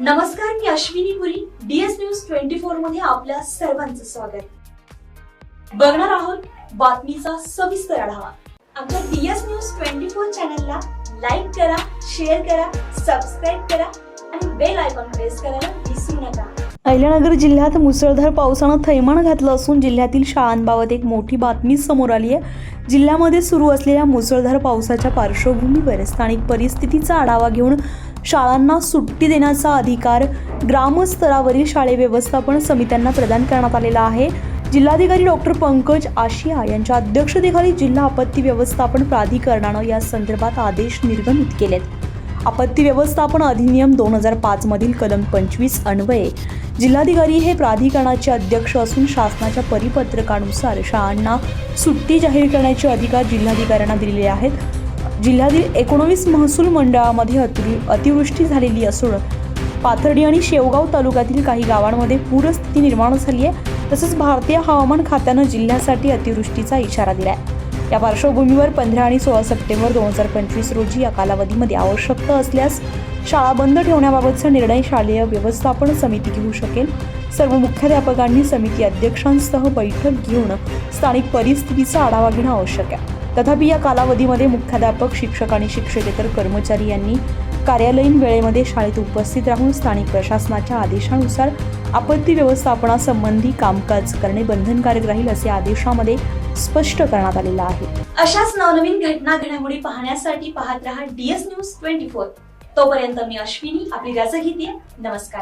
नमस्कार मी Ashwini Puri. DS news twenty फोरमध्ये आपल्या सर्वांचं स्वागत. बघणार आहोत बातमीचा सविस्तर आढावा. आमच्या डीएस न्यूज ट्वेंटी फोर चॅनलला लाईक करा शेअर करा सबस्क्राईब करा आणि बेल आयकॉन प्रेस करायला विसरू नका. अहिल्यानगर जिल्ह्यात मुसळधार पावसानं थैमान घातलं असून जिल्ह्यातील शाळांबाबत एक मोठी बातमी समोर आली आहे. जिल्ह्यामध्ये सुरू असलेल्या मुसळधार पावसाच्या पार्श्वभूमीवर स्थानिक परिस्थितीचा आढावा घेऊन शाळांना सुट्टी देण्याचा अधिकार ग्रामस्तरावरील शाळे व्यवस्थापन समित्यांना प्रदान करण्यात आलेला आहे. जिल्हाधिकारी डॉक्टर पंकज आशिया यांच्या अध्यक्षतेखाली जिल्हा आपत्ती व्यवस्थापन प्राधिकरणानं या संदर्भात आदेश निर्गमित केलेत. आपत्ती व्यवस्थापन अधिनियम दोन हजार पाचमधील कलम पंचवीस अन्वये. जिल्हाधिकारी हे प्राधिकरणाचे अध्यक्ष असून शासनाच्या परिपत्रकानुसार शाळांना सुट्टी जाहीर करण्याचे अधिकार जिल्हाधिकाऱ्यांना दिलेले आहेत. जिल्ह्यातील एकोणवीस महसूल मंडळामध्ये अति अतिवृष्टी झालेली असून पाथर्डी आणि शेवगाव तालुक्यातील काही गावांमध्ये पूरस्थिती निर्माण झाली आहे. तसंच भारतीय हवामान खात्यानं जिल्ह्यासाठी अतिवृष्टीचा इशारा दिला आहे या पार्श्वभूमीवर पंधरा आणि सोळा सप्टेंबर दोन हजार पंचवीस रोजी या कालावधीमध्ये आवश्यकता असल्यास शाळा बंद ठेवण्याबाबतचा निर्णय शालेय व्यवस्थापन समिती घेऊ शकेल. सर्व मुख्याध्यापकांनी समिती अध्यक्षांसह बैठक घेऊन स्थानिक परिस्थितीचा आढावा घेणं आवश्यक आहे. तथापि या कालावधीमध्ये मुख्याध्यापक शिक्षक आणि शिक्षकेतर कर्मचारी यांनी कार्यालयीन वेळेमध्ये शाळेत उपस्थित राहून स्थानिक प्रशासनाच्या आदेशानुसार आपत्ती व्यवस्थापनासंबंधी कामकाज करणे बंधनकारक राहील असे आदेशामध्ये स्पष्ट करण्यात आलेलं आहे. अशाच नवनवीन घटना घडामोडी पाहण्यासाठी पाहत रहा डीएस न्यूज ट्वेंटी फोर. तोपर्यंत मी अश्विनी आपली रजा घेते नमस्कार.